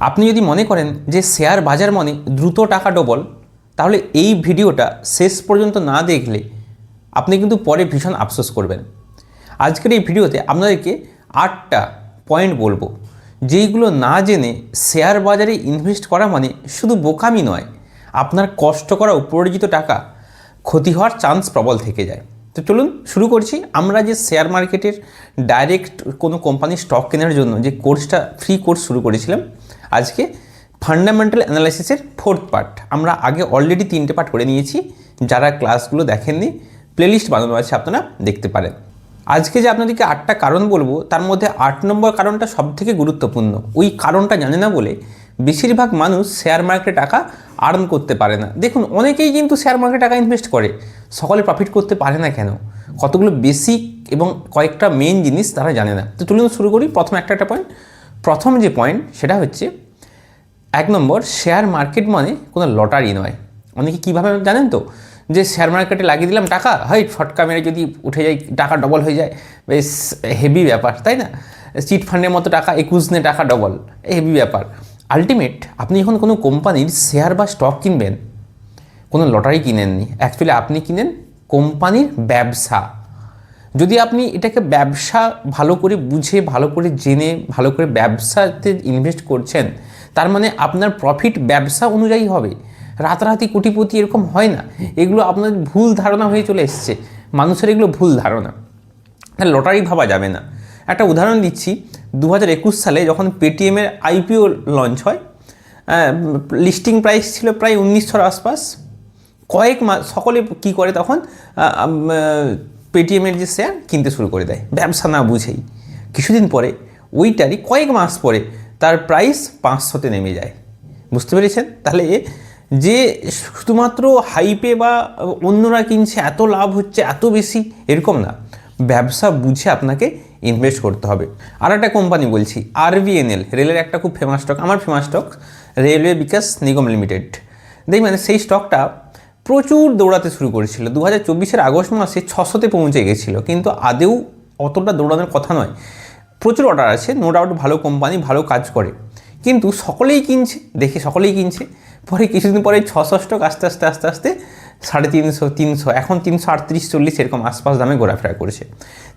আপনি যদি মনে করেন যে শেয়ার বাজার মানে দ্রুত টাকা ডবল তাহলে এই ভিডিওটা শেষ পর্যন্ত না দেখলে আপনি কিন্তু পরে ভীষণ আফসোস করবেন। আজকের এই ভিডিওতে আপনাদেরকে আটটা পয়েন্ট বলব, যেইগুলো না জেনে শেয়ার বাজারে ইনভেস্ট করা মানে শুধু বোকামি নয়, আপনার কষ্ট করা উপার্জিত টাকা ক্ষতি হওয়ার চান্স প্রবল থেকে যায়। তো চলুন শুরু করছি। আমরা যে শেয়ার মার্কেটের ডাইরেক্ট কোনো কোম্পানির স্টক কেনার জন্য যে কোর্সটা ফ্রি কোর্স শুরু করেছিলাম আজকে ফান্ডামেন্টাল অ্যানালাইসিসের ফোর্থ পার্ট আমরা আগে অলরেডি তিনটে পার্ট করে নিয়েছি, যারা ক্লাসগুলো দেখেননি প্লেলিস্ট বানানো আছে আপনারা দেখতে পারেন। আজকে যে আপনাদেরকে আটটা কারণ বলব, তার মধ্যে আট নম্বর কারণটা সব থেকে গুরুত্বপূর্ণ। ওই কারণটা জানে না বলে বেশিরভাগ মানুষ শেয়ার মার্কেটে টাকা আর্ন করতে পারে না। দেখুন, অনেকেই কিন্তু শেয়ার মার্কেটে টাকা ইনভেস্ট করে, সকলে প্রফিট করতে পারে না কেন? কতগুলো বেসিক এবং কয়েকটা মেন জিনিস তারা জানে না। তো চলুন শুরু করি, প্রথম একটা একটা পয়েন্ট প্রথম যে পয়েন্ট সেটা হচ্ছে এক নম্বর শেয়ার মার্কেট মানে কোনো লটারি নয়। অনেকে কীভাবে জানেন তো? যে শেয়ার মার্কেটে লাগিয়ে দিলাম টাকা হয় ফটকা মেরে যদি উঠে যায়, টাকা ডবল হয়ে যায়। বেশ হেভি ব্যাপার, তাই না? চিট ফান্ডের মতো টাকা, একুশ নে টাকা ডবল হেভি ব্যাপার। আলটিমেট আপনি যখন কোনো কোম্পানির শেয়ার বা স্টক কিনবেন, কোনো লটারি কিনেননি অ্যাকচুয়ালি আপনি কিনেন কোম্পানির ব্যবসা। যদি আপনি এটাকে ব্যবসা ভালো করে বুঝে, ভালো করে জেনে, ভালো করে ব্যবসাতে ইনভেস্ট করছেন, তার মানে আপনার প্রফিট ব্যবসা অনুযায়ী হবে। রাতারাতি কোটিপতি এরকম হয় না। এগুলো আপনার ভুল ধারণা হয়ে চলে এসছে। মানুষের এগুলো ভুল ধারণা। লটারি ভাবা যাবে না। একটা উদাহরণ দিচ্ছি। দু হাজার একুশ সালে যখন পেটিএমের আইপিও লঞ্চ হয় লিস্টিং প্রাইস ছিল প্রায় উনিশশোর আশপাশ। কয়েক মাস সকলে কী করে তখন পেটিএমের যে শেয়ার কিনতে শুরু করে দেয়। ব্যবসা না বুঝেই। কিছুদিন পরে ওইটারই কয়েক মাস পরে তার প্রাইস পাঁচশোতে নেমে যায়। বুঝতে পেরেছেন? তাহলে যে শুধুমাত্র হাইপে বা অন্যরা কিনছে, এত লাভ হচ্ছে, এত বেশি, এরকম না। ব্যবসা বুঝে আপনাকে ইনভেস্ট করতে হবে। আর একটা কোম্পানি বলছি আরবিএনএল রেলের একটা খুব ফেমাস স্টক আমার famous stock Railway Vikas Nigam Limited দেখবেন সেই স্টকটা প্রচুর দৌড়াতে শুরু করেছিল। দু হাজার চব্বিশের আগস্ট মাসে ছশোতে পৌঁছে গেছিল, কিন্তু আদেও অতটা দৌড়ানোর কথা নয়। প্রচুর অর্ডার আছে নো ডাউট ভালো কোম্পানি ভালো কাজ করে। কিন্তু সকলেই কিনছে, দেখে সকলেই কিনছে। পরে কিছুদিন পরে ছশো স্টক আস্তে আস্তে আস্তে আস্তে সাড়ে তিনশো তিনশো, এখন তিনশো আটত্রিশ, চল্লিশ এরকম আশপাশ দামে ঘোরাফেরা করেছে।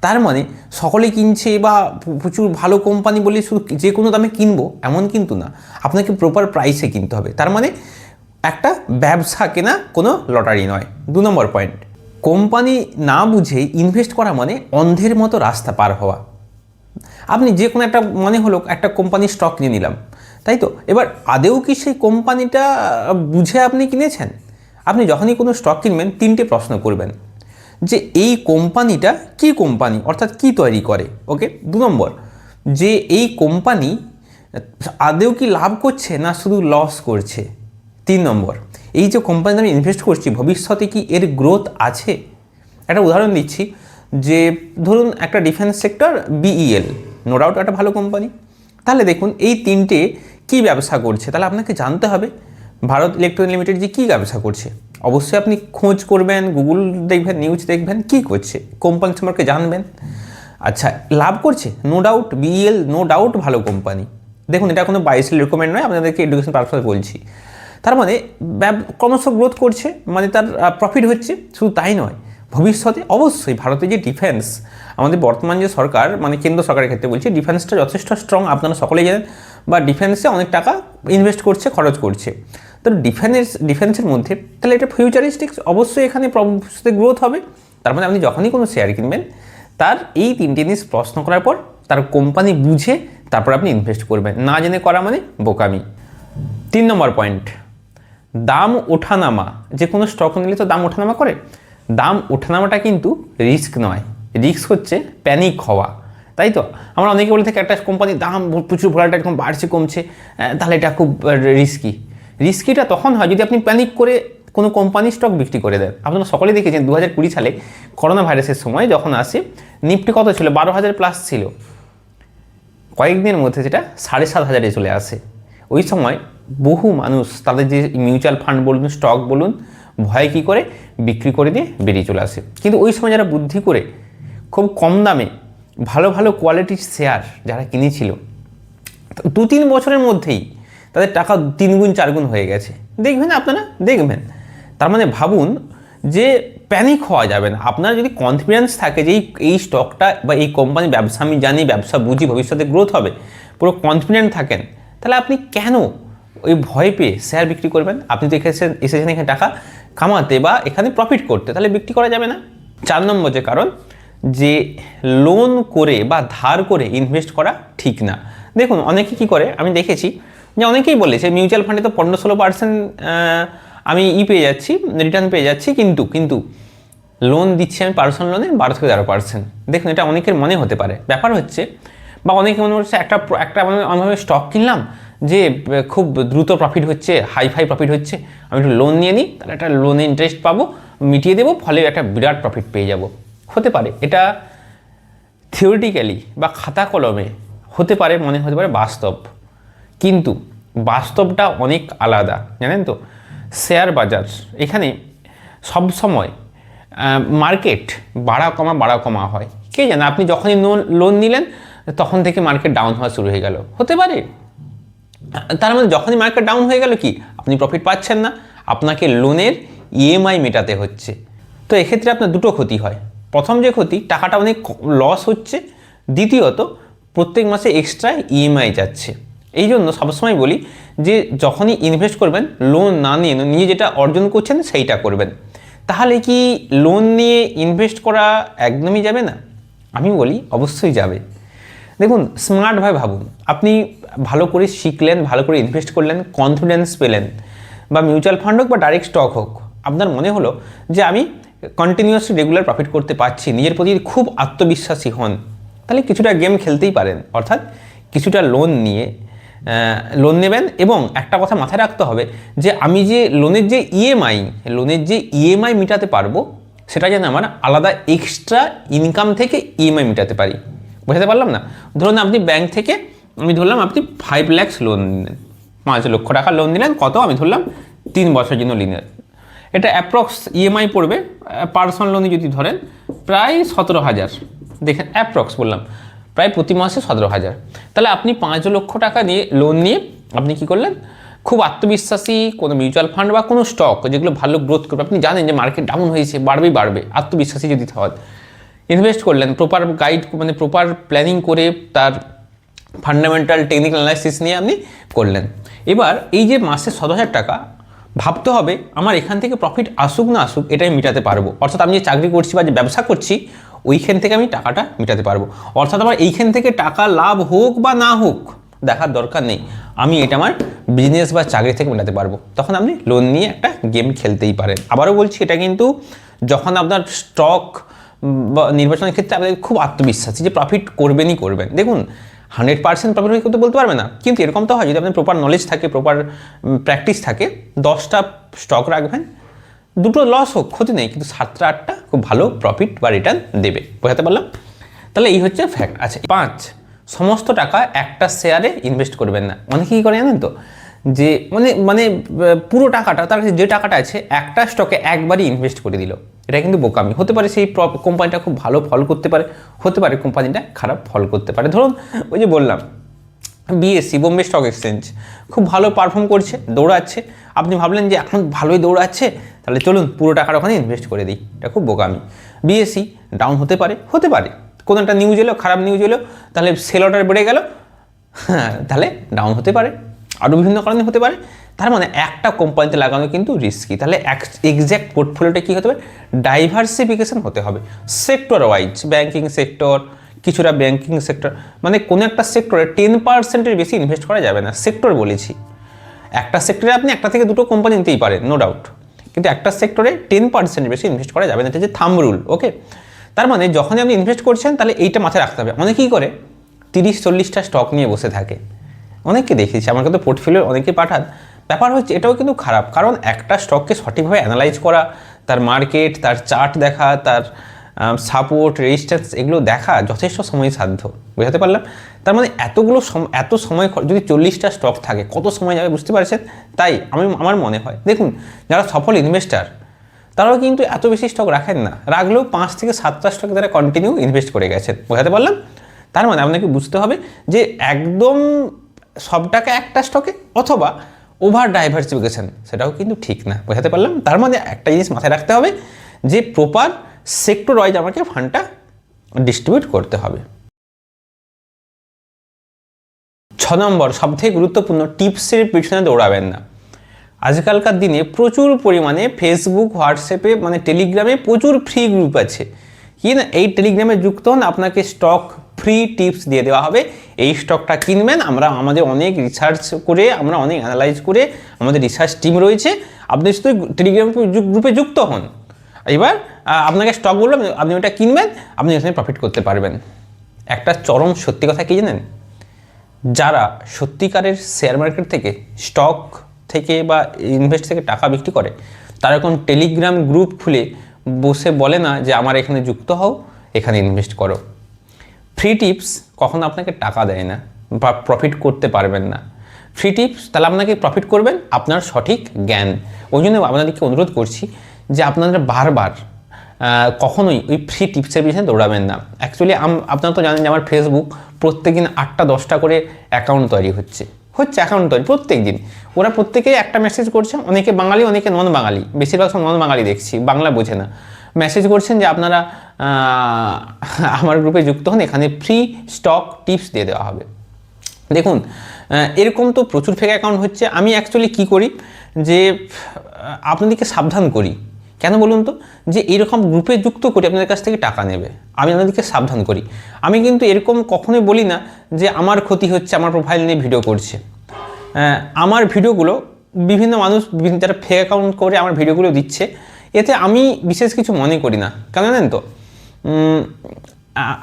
তার মানে সকলেই কিনছে বা প্রচুর ভালো কোম্পানি বলে শুধু যে কোনো দামে কিনবো, এমন কিন্তু না। আপনাকে প্রপার প্রাইসে কিনতে হবে। তার মানে একটা ব্যবসা কেনা কোনো লটারি নয়। দু নম্বর পয়েন্ট কোম্পানি না বুঝে ইনভেস্ট করা মানে অন্ধের মতো রাস্তা পার হওয়া। আপনি যে কোনো একটা মনে হলো একটা কোম্পানির স্টক কিনে নিলাম, তাই তো? এবার আদেও কি সেই কোম্পানিটা বুঝে আপনি কিনেছেন? আপনি যখনই কোনো স্টক কিনবেন, তিনটে প্রশ্ন করবেন, যে এই কোম্পানিটা কি কোম্পানি? অর্থাৎ কি তৈরি করে? ওকে দু নম্বর, যে এই কোম্পানি আদেও কি লাভ করছে না শুধু লস করছে? তিন নম্বর, এই যে কোম্পানিতে আমি ইনভেস্ট করছি, ভবিষ্যতে কি এর গ্রোথ আছে? একটা উদাহরণ দিচ্ছি, যে ধরুন একটা defence sector BEL no doubt একটা ভালো কোম্পানি তাহলে দেখুন, এই তিনটে কি ব্যবসা করছে? তাহলে আপনাকে জানতে হবে, ভারত ইলেকট্রনিক লিমিটেড যে কী ব্যবসা করছে? অবশ্যই আপনি খোঁজ করবেন গুগল দেখবেন নিউজ দেখবেন, কি করছে? কোম্পানি সম্পর্কে জানবেন। আচ্ছা লাভ করছে? No doubt BEL no doubt ভালো কোম্পানি দেখুন, এটা কোনো বাইসেল রেকমেন্ড নয়, আপনাদেরকে এডুকেশন পারপাসে বলছি। তার মানে ক্রমশ গ্রোথ করছে মানে তার প্রফিট হচ্ছে। শুধু তাই নয়, ভবিষ্যতে অবশ্যই ভারতের যে ডিফেন্স আমাদের বর্তমান যে সরকার মানে কেন্দ্র সরকারের ক্ষেত্রে বলছি ডিফেন্সটা যথেষ্ট স্ট্রং আপনারা সকলেই জানেন। বা ডিফেন্সে অনেক টাকা ইনভেস্ট করছে, খরচ করছে। তো ডিফেন্স ডিফেন্সের মধ্যে, তাহলে এটা ফিউচারিস্টিক্স অবশ্যই এখানে ভবিষ্যতে গ্রোথ হবে। তার মানে আপনি যখনই কোনো শেয়ার কিনবেন, তার এই তিনটে জিনিস প্রশ্ন করার পর, তার কোম্পানি বুঝে, তারপর আপনি ইনভেস্ট করবেন। না জেনে করা মানে বোকামি। তিন নম্বর পয়েন্ট দাম ওঠানামা, যে কোনো স্টক নিলে তো দাম ওঠানামা করে। দাম ওঠানামাটা কিন্তু রিস্ক নয়। রিস্ক হচ্ছে প্যানিক হওয়া। তাই তো? আমরা অনেকে বলে থাকি, একটা কোম্পানির দাম প্রচুর ভোলাটা এরকম বাড়ছে, কমছে তাহলে এটা খুব রিস্কি রিস্কিটা তখন হয় যদি আপনি প্যানিক করে কোনো কোম্পানি স্টক বিক্রি করে দেন। আপনারা সকলেই দেখেছেন দু হাজার কুড়ি সালে করোনা ভাইরাসের সময় যখন আসে নিফটি কত ছিল? বারো হাজার প্লাস ছিল। কয়েকদিনের মধ্যে সেটা সাড়ে সাত হাজারে চলে আসে। ওই সময় বহু মানুষ, তাদের যে মিউচুয়াল ফান্ড বলুন স্টক বলুন, ভয় কী করে? বিক্রি করে দিয়ে বেরিয়ে চলে আসে। কিন্তু ওই সময় যারা বুদ্ধি করে, খুব কম দামে ভালো ভালো কোয়ালিটির শেয়ার যারা কিনেছিল, দু তিন বছরের মধ্যেই তাদের টাকা তিনগুণ চারগুণ হয়ে গেছে। দেখবেন আপনারা? দেখবেন। তার মানে ভাবুন যে প্যানিক হওয়া যাবে না। আপনার যদি কনফিডেন্স থাকে যে এই স্টকটা বা এই কোম্পানির ব্যবসা, আমি জানি ব্যবসা বুঝি, ভবিষ্যতে গ্রোথ হবে, পুরো কনফিডেন্ট থাকেন, তাহলে আপনি কেন ওই ভয় পেয়ে শেয়ার বিক্রি করবেন। আপনি তো এসেছেন এসেছেন এখানে টাকা কামাতে বা এখানে প্রফিট করতে, তাহলে বিক্রি করা যাবে না। চার নম্বর যে কারণ, যে লোন করে বা ধার করে ইনভেস্ট করা ঠিক না। দেখুন, অনেকে কি করে, আমি দেখেছি যে অনেকেই বলেছে মিউচুয়াল ফান্ডে তো পনেরো ষোলো পার্সেন্ট আমি ই পেয়ে যাচ্ছি রিটার্ন পেয়ে যাচ্ছি, কিন্তু কিন্তু লোন দিচ্ছি আমি পার্সোনাল লোনে বারো থেকে তেরো পার্সেন্ট দেখুন, এটা অনেকের মনে হতে পারে। ব্যাপার হচ্ছে, বা অনেকে মনে করছে, একটা একটা আমি স্টক কিনলাম যে খুব দ্রুত প্রফিট হচ্ছে হাই ফাই প্রফিট হচ্ছে, আমি একটু লোন নিয়ে নিই, তাহলে একটা লোনে ইন্টারেস্ট পাবো, মিটিয়ে দেবো, ফলে একটা বিরাট প্রফিট পেয়ে যাব। হতে পারে, এটা থিওরিটিক্যালি বা খাতা কলমে হতে পারে, মনে হতে পারে বাস্তব। কিন্তু বাস্তবটা অনেক আলাদা, জানেন তো? শেয়ার বাজার, এখানে সব সময় মার্কেট বাড়া কমা বাড়া কমা হয়। কে জানে, আপনি যখনই লোন নিলেন, তখন থেকে মার্কেট ডাউন হওয়া শুরু হয়ে গেল। হতে পারে তার মানে যখনই মার্কেট ডাউন হয়ে গেল কি? আপনি প্রফিট পাচ্ছেন না। আপনাকে লোনের ইএমআই মেটাতে হচ্ছে। তো এক্ষেত্রে আপনার দুটো ক্ষতি হয়। প্রথম যে ক্ষতি, টাকাটা অনেক লস হচ্ছে। দ্বিতীয়ত, প্রত্যেক মাসে এক্সট্রা ইএমআই যাচ্ছে। এই জন্য সবসময় বলি যে, যখনই ইনভেস্ট করবেন লোন না নিয়ে নিয়ে যেটা অর্জন করছেন, সেইটা করবেন। তাহলে কি লোন নিয়ে ইনভেস্ট করা একদমই যাবে না? আমি বলি অবশ্যই যাবে। দেখুন স্মার্টভাবে ভাবুন। আপনি ভালো করে শিখলেন, ভালো করে ইনভেস্ট করলেন কনফিডেন্স পেলেন, বা মিউচুয়াল ফান্ড হোক বা ডাইরেক্ট স্টক হোক, আপনার মনে হলো যে আমি কন্টিনিউয়াসলি রেগুলার প্রফিট করতে পারছি, নিজের প্রতি খুব আত্মবিশ্বাসী হন, তাহলে কিছুটা গেম খেলতেই পারেন। অর্থাৎ কিছুটা লোন নিয়ে লোন নেবেন এবং একটা কথা মাথায় রাখতে হবে যে আমি যে লোনের যে ইএমআই লোনের যে ইএমআই মেটাতে পারব, সেটা যেন আমার আলাদা এক্সট্রা ইনকাম থেকে ইএমআই মেটাতে পারি। বোঝাতে পারলাম না? ধরুন আপনি ব্যাংক থেকে আমি ধরলাম আপনি ফাইভ ল্যাক্স লোন নিলেন। পাঁচ লক্ষ টাকা লোন নিলেন, কত? আমি ধরলাম তিন বছরের জন্য নিলেন। এটা অ্যাপ্রক্স ইএমআই পড়বে পার্সোনাল লোনে যদি ধরেন, প্রায় সতেরো হাজার। দেখেন অ্যাপ্রক্স বললাম, প্রায় প্রতি মাসে সতেরো হাজার। তাহলে আপনি পাঁচ লক্ষ টাকা নিয়ে লোন নিয়ে আপনি কি করলেন? খুব আত্মবিশ্বাসী, কোনো মিউচুয়াল ফান্ড বা কোনো স্টক যেগুলো ভালো গ্রোথ করবে। আপনি জানেন যে মার্কেট ডাউন হয়েছে বাড়বেই বাড়বে, আত্মবিশ্বাসী যদি হন। ইনভেস্ট করলেন প্রপার গাইড মানে প্রপার প্ল্যানিং করে তার ফান্ডামেন্টাল টেকনিক্যাল অ্যানালাইসিস নিয়ে আপনি করলেন। এবার এই যে মাসে সত হাজার টাকা, ভাবতে হবে আমার এখান থেকে প্রফিট আসুক না আসুক এটা আমি মেটাতে পারব। অর্থাৎ আমি যে চাকরি করছি বা যে ব্যবসা করছি, ওইখান থেকে আমি টাকাটা মেটাতে পারব। অর্থাৎ আমার এইখান থেকে টাকা লাভ হোক বা না হোক, দেখার দরকার নেই। আমি এটা আমার বিজনেস বা চাকরি থেকে মেটাতে পারব। তখন আপনি লোন নিয়ে একটা গেম খেলতেই পারেন। আবারও বলছি, এটা কিন্তু যখন আপনার স্টক বা নির্বাচনের ক্ষেত্রে আপনাদের খুব আত্মবিশ্বাসী যে প্রফিট করবেনই করবেন। দেখুন হান্ড্রেড পার্সেন্ট প্রফিট করতে বলতে পারবে না। কিন্তু এরকম তো হয়, যদি আপনার প্রপার নলেজ থাকে প্রপার প্র্যাকটিস থাকে, দশটা স্টক রাখবেন, দুটো লস হোক, ক্ষতি নেই, কিন্তু সাতটা আটটা খুব ভালো প্রফিট বা রিটার্ন দেবে। বোঝাতে পারলাম? তাহলে এই হচ্ছে ফ্যাক্ট আচ্ছা পাঁচ, সমস্ত টাকা একটা শেয়ারে ইনভেস্ট করবেন না। অনেকে কী করে জানেন তো? যে মানে মানে পুরো টাকাটা, তার কাছে যে টাকাটা আছে, একটা স্টকে একবারই ইনভেস্ট করে দিল। এটা কিন্তু বোকামি। হতে পারে সেই কোম্পানিটা খুব ভালো ফল করতে পারে, হতে পারে কোম্পানিটা খারাপ ফল করতে পারে। ধরুন, ওই যে বললাম বিএসসি বোম্বে স্টক এক্সচেঞ্জ খুব ভালো পারফর্ম করছে, দৌড়াচ্ছে। আপনি ভাবলেন যে এখন ভালোই দৌড়াচ্ছে, তাহলে চলুন পুরো টাকাটা ওখানে ইনভেস্ট করে দিই। এটা খুব বোকামি। বিএসসি ডাউন হতে পারে হতে পারে। কোনো একটা নিউজ এলো, খারাপ নিউজ এলো, তাহলে সেল অর্ডার বেড়ে গেল হ্যাঁ তাহলে ডাউন হতে পারে। আরও বিভিন্ন কারণে হতে পারে। তার মানে একটা কোম্পানিতে লাগানো কিন্তু রিস্কি তাহলে এক্স্যাক্ট পোর্টফোলিওটা কী হতে পারে? ডাইভার্সিফিকেশন হতে হবে। সেক্টর ওয়াইজ ব্যাঙ্কিং সেক্টর কিছুটা ব্যাঙ্কিং সেক্টর মানে কোনো একটা সেক্টরে টেন পার্সেন্টের বেশি ইনভেস্ট করা যাবে না। সেক্টর বলেছি। একটা সেক্টরে আপনি একটা থেকে দুটো কোম্পানি নিতেই পারেন নো ডাউট কিন্তু একটা সেক্টরে টেন পার্সেন্ট বেশি ইনভেস্ট করা যাবে না। এটা যে থাম রুল ওকে তার মানে যখনই আপনি ইনভেস্ট করছেন, তাহলে এইটা মাথায় রাখতে হবে। অনেকেই করে, তিরিশ, চল্লিশটা স্টক নিয়ে বসে থাকে। অনেককে দেখেছি আমার কিন্তু পোর্টফোলিও অনেকে পাঠান। ব্যাপার হচ্ছে এটাও কিন্তু খারাপ, কারণ একটা স্টককে সঠিকভাবে অ্যানালাইজ করা, তার মার্কেট তার চার্ট দেখা, তার সাপোর্ট রেজিস্ট্যান্স এগুলো দেখা যথেষ্ট সময় সাধ্য বোঝাতে পারলাম? তার মানে এতগুলো এত সময় যদি চল্লিশটা স্টক থাকে, কত সময় যাবে বুঝতে পারছেন? তাই আমি, আমার মনে হয়, দেখুন, যারা সফল ইনভেস্টার তারাও কিন্তু এত বেশি স্টক রাখেন না, রাখলেও পাঁচ থেকে সাতটা স্টকে তারা কন্টিনিউ ইনভেস্ট করে গেছেন, বোঝাতে পারলাম? তার মানে আপনাকে বুঝতে হবে যে একদম সব টাকা একটা স্টকে অথবা ওভার ডাইভার্সিফিকেশন সেটাও কিন্তু ঠিক না। বোঝাতে পারলাম? তার মানে একটা জিনিস মাথায় রাখতে হবে যে প্রপার সেক্টর ওয়াইজ আমাকে ফান্ডটা ডিস্ট্রিবিউট করতে হবে। ছ নম্বর, সবথেকে গুরুত্বপূর্ণ টিপসের পিছনে দৌড়াবেন না। আজকালকার দিনে প্রচুর পরিমাণে ফেসবুক হোয়াটসঅ্যাপে মানে টেলিগ্রামে প্রচুর ফ্রি গ্রুপ আছে। কি না, এই টেলিগ্রামে যুক্ত হন, আপনাকে স্টক ফ্রি টিপস দিয়ে দেওয়া হবে। এই স্টকটা কিনবেন, আমরা আমাদের অনেক রিসার্চ করে, আমরা অনেক অ্যানালাইজ করে আমাদের রিসার্চ টিম রয়েছে। আপনি শুধু টেলিগ্রাম গ্রুপে যুক্ত হন। এবার আপনাকে স্টক বললাম, আপনি ওটা কিনবেন, আপনি এখানে প্রফিট করতে পারবেন। একটা চরম সত্যি কথা কি জানেন? যারা সত্যিকারের শেয়ার মার্কেট থেকে স্টক থেকে বা ইনভেস্ট থেকে টাকা বিক্রি করে, তারা এখন টেলিগ্রাম গ্রুপ খুলে বসে বলে না যে, আমার এখানে যুক্ত হও, এখানে ইনভেস্ট করো। ফ্রি টিপস কখনো আপনাকে টাকা দেয় না বা প্রফিট করতে পারবেন না। ফ্রি টিপস তাহলে আপনাকে প্রফিট করবেন? আপনার সঠিক জ্ঞান। ওই জন্য আপনাদেরকে অনুরোধ করছি যে আপনারা বারবার কখনোই ওই ফ্রি টিপসের পিছনে দৌড়াবেন না। অ্যাকচুয়ালি আপনারা তো জানেন যে আমার ফেসবুক প্রত্যেকদিন আটটা, দশটা করে অ্যাকাউন্ট তৈরি হচ্ছে। হচ্ছে অ্যাকাউন্ট তৈরি প্রত্যেক দিন। ওরা প্রত্যেকেই একটা মেসেজ করছে। অনেকে বাঙালি, অনেকে নন বাঙালি বেশিরভাগ সব নন বাঙালি দেখছি। বাংলা বোঝে না। মেসেজ করছেন যে আপনারা আমার গ্রুপে যুক্ত হন, এখানে ফ্রি স্টক টিপস দিয়ে দেওয়া হবে। দেখুন এরকম তো প্রচুর ফেক অ্যাকাউন্ট হচ্ছে। আমি অ্যাকচুয়ালি কি করি যে আপনাদেরকে সাবধান করি। কেন বলুন তো? যে এরকম গ্রুপে যুক্ত করি আপনাদের কাছ থেকে টাকা নেবে। আমি আপনাদেরকে সাবধান করি। আমি কিন্তু এরকম কখনোই বলি না যে আমার ক্ষতি হচ্ছে, আমার প্রোফাইল নিয়ে ভিডিও করছে। আমার ভিডিওগুলো বিভিন্ন মানুষ, বিভিন্ন যারা ফেক অ্যাকাউন্ট করে, আমার ভিডিওগুলো দিচ্ছে। এতে আমি বিশেষ কিছু মনে করি না। কেন জানেন তো?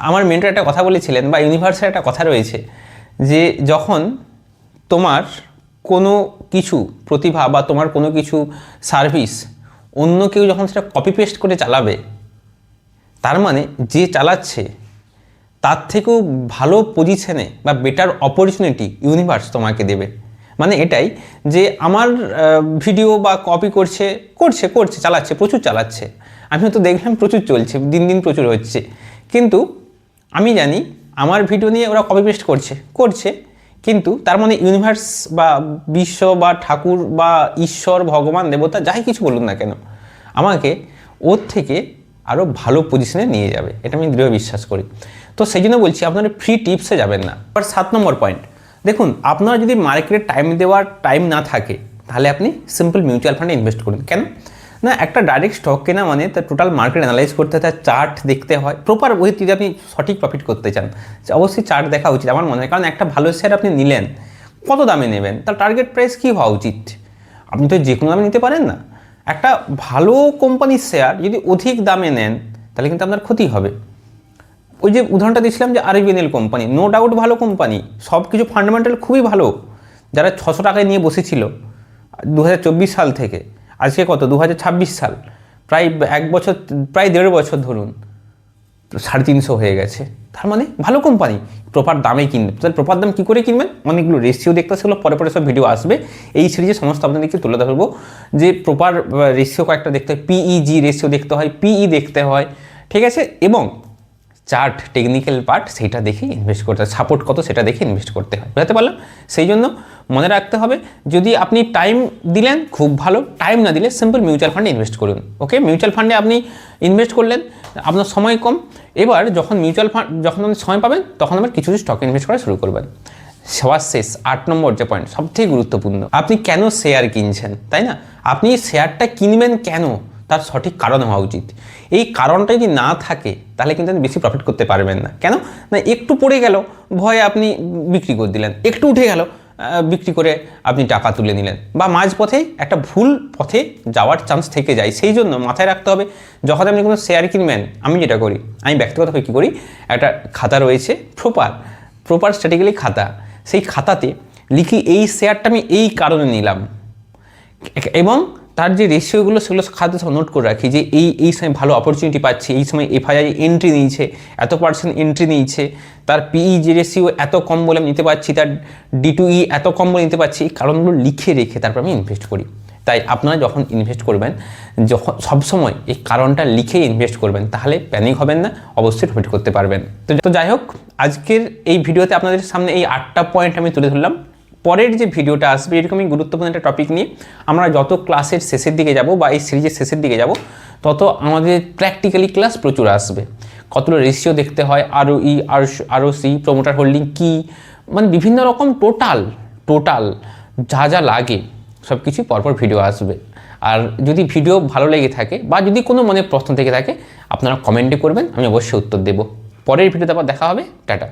আমার মেন্টর একটা কথা বলেছিলেন বা ইউনিভার্সের একটা কথা রয়েছে যে যখন তোমার কোনো কিছু প্রতিভা বা তোমার কোনো কিছু সার্ভিস অন্য কেউ যখন সেটা কপি পেস্ট করে চালাবে, তার মানে যে চালাচ্ছে, তার থেকেও ভালো পজিশনে বা বেটার অপরচুনিটি ইউনিভার্স তোমাকে দেবে। মানে এটাই যে আমার ভিডিও বা কপি করছে করছে করছে, চালাচ্ছে, প্রচুর চালাচ্ছে। আমি তো দেখলাম প্রচুর চলছে, দিন দিন প্রচুর হচ্ছে। কিন্তু আমি জানি আমার ভিডিও নিয়ে ওরা কপি পেস্ট করছে করছে। কিন্তু তার মানে ইউনিভার্স বা বিশ্ব বা ঠাকুর বা ঈশ্বর, ভগবান, দেবতা যাই কিছু বলুন না কেন, আমাকে ওর থেকে আরও ভালো পজিশনে নিয়ে যাবে। এটা আমি দৃঢ় বিশ্বাস করি। তো সেই জন্য বলছি আপনারা ফ্রি টিপসে যাবেন না। এবার সাত নম্বর পয়েন্ট দেখুন, আপনার যদি মার্কেটে টাইম দেওয়ার টাইম না থাকে, তাহলে আপনি সিম্পল মিউচুয়াল ফান্ডে ইনভেস্ট করুন। কেন? না, একটা ডাইরেক্ট স্টক কেনা মানে তার টোটাল মার্কেট অ্যানালাইজ করতে হয় চার্ট দেখতে হয় প্রপার ওই যদি আপনি সঠিক প্রফিট করতে চান অবশ্যই চার্ট দেখা উচিত আমার মনে হয়। কারণ একটা ভালো শেয়ার আপনি নিলেন, কত দামে নেবেন? তার টার্গেট প্রাইস কী হওয়া উচিত? আপনি তো যে কোনো দামে নিতে পারেন না। একটা ভালো কোম্পানির শেয়ার যদি অধিক দামে নেন, তাহলে কিন্তু আপনার ক্ষতি হবে। ওই যে উদাহরণটা দিয়েছিলাম যে আরবিএনএল কোম্পানি নো ডাউট ভালো কোম্পানি সব কিছু ফান্ডামেন্টাল খুবই ভালো, যারা ছশো টাকায় নিয়ে বসেছিল দু হাজার চব্বিশ সাল থেকে, আজকে কত? দু হাজার ছাব্বিশ সাল, প্রায় এক বছর, প্রায় দেড় বছর ধরুন, সাড়ে তিনশো হয়ে গেছে। তার মানে ভালো কোম্পানি প্রপার দামে কিনবে। তাহলে প্রপার দাম কী করে কিনবেন? অনেকগুলো রেশিও দেখতে সেগুলো পরে পরে সব ভিডিও আসবে। এই সিরিজে সমস্ত আপনাদেরকে তুলে ধরবো। যে প্রপার রেশিও কয়েকটা দেখতে হয় পিইজি রেশিও দেখতে হয় পিই দেখতে হয়, ঠিক আছে? এবং চার্ট টেকনিক্যাল পার্ট সেটা দেখে ইনভেস্ট করতে হয়। সাপোর্ট কত সেটা দেখে ইনভেস্ট করতে হয়। বুঝতে পারলাম? সেই জন্য মনে রাখতে হবে, যদি আপনি টাইম দিলেন, খুব ভালো। টাইম না দিলে সিম্পল মিউচুয়াল ফান্ডে ইনভেস্ট করুন। ওকে মিউচুয়াল ফান্ডে আপনি ইনভেস্ট করলেন, আপনার সময় কম। এবার যখন মিউচুয়াল ফান্ড যখন আপনি সময় পাবেন, তখন আবার কিছু কিছু স্টক ইনভেস্ট করা শুরু করবেন। সবার শেষ, আট নম্বর যে পয়েন্ট সবথেকে গুরুত্বপূর্ণ। আপনি কেন শেয়ার কিনছেন, তাই না? আপনি শেয়ারটা কিনবেন কেন? তার সঠিক কারণ হওয়া উচিত। এই কারণটা যদি না থাকে, তাহলে কিন্তু আপনি বেশি প্রফিট করতে পারবেন না। কেন? না, একটু পড়ে গেল, ভয়ে আপনি বিক্রি করে দিলেন। একটু উঠে গেল বিক্রি করে আপনি টাকা তুলে নিলেন। বা মাঝপথে একটা ভুল পথে যাওয়ার চান্স থেকে যায়। সেই জন্য মাথায় রাখতে হবে, যখন আপনি কোনো শেয়ার কিনবেন, আমি যেটা করি, আমি ব্যক্তিগতভাবে কী করি, একটা খাতা রয়েছে প্রপার প্রপার স্ট্র্যাটেজিক্যালি খাতা। সেই খাতাতে লিখি, এই শেয়ারটা আমি এই কারণে নিলাম। এবং তার যে রেশিওগুলো সেগুলো খাদ্য সব নোট করে রাখি যে এই এই সময় ভালো অপরচুনিটি পাচ্ছি, এই সময় এফআইআই এন্ট্রি নিয়েছে, এত পার্সেন্ট এন্ট্রি নিয়েছে, তার পিই যে রেশিও এত কম বলে আমি নিতে পারছি, তার ডি টু ই এত কম বলে নিতে পারছি, এই কারণগুলো লিখে রেখে তারপর আমি ইনভেস্ট করি। তাই আপনারা যখন ইনভেস্ট করবেন, যখন সবসময় এই কারণটা লিখে ইনভেস্ট করবেন, তাহলে প্যানিক হবেন না, অবশ্যই প্রফিট করতে পারবেন। তো যাই হোক, আজকের এই ভিডিওতে আপনাদের সামনে এই আটটা পয়েন্ট আমি তুলে ধরলাম। পরের যে ভিডিওটা আসবে, এরকমই গুরুত্বপূর্ণ একটা টপিক নিয়ে আমরা যত ক্লাসের শেষের দিকে যাব বা এই সিরিজের শেষের দিকে যাব, তত আমাদের প্র্যাকটিক্যালি ক্লাস প্রচুর আসবে। কতগুলো রেশিও দেখতে হয় আরও ই আর আরও সি প্রোমোটার হোল্ডিং কি মানে বিভিন্ন রকম টোটাল টোটাল যা যা লাগে সব কিছুই পরপর ভিডিও আসবে। আর যদি ভিডিও ভালো লেগে থাকে বা যদি কোনো মনে প্রশ্ন থেকে থাকে, আপনারা কমেন্টে করবেন, আমি অবশ্যই উত্তর দেবো। পরের ভিডিওতে আবার দেখা হবে, টাটা।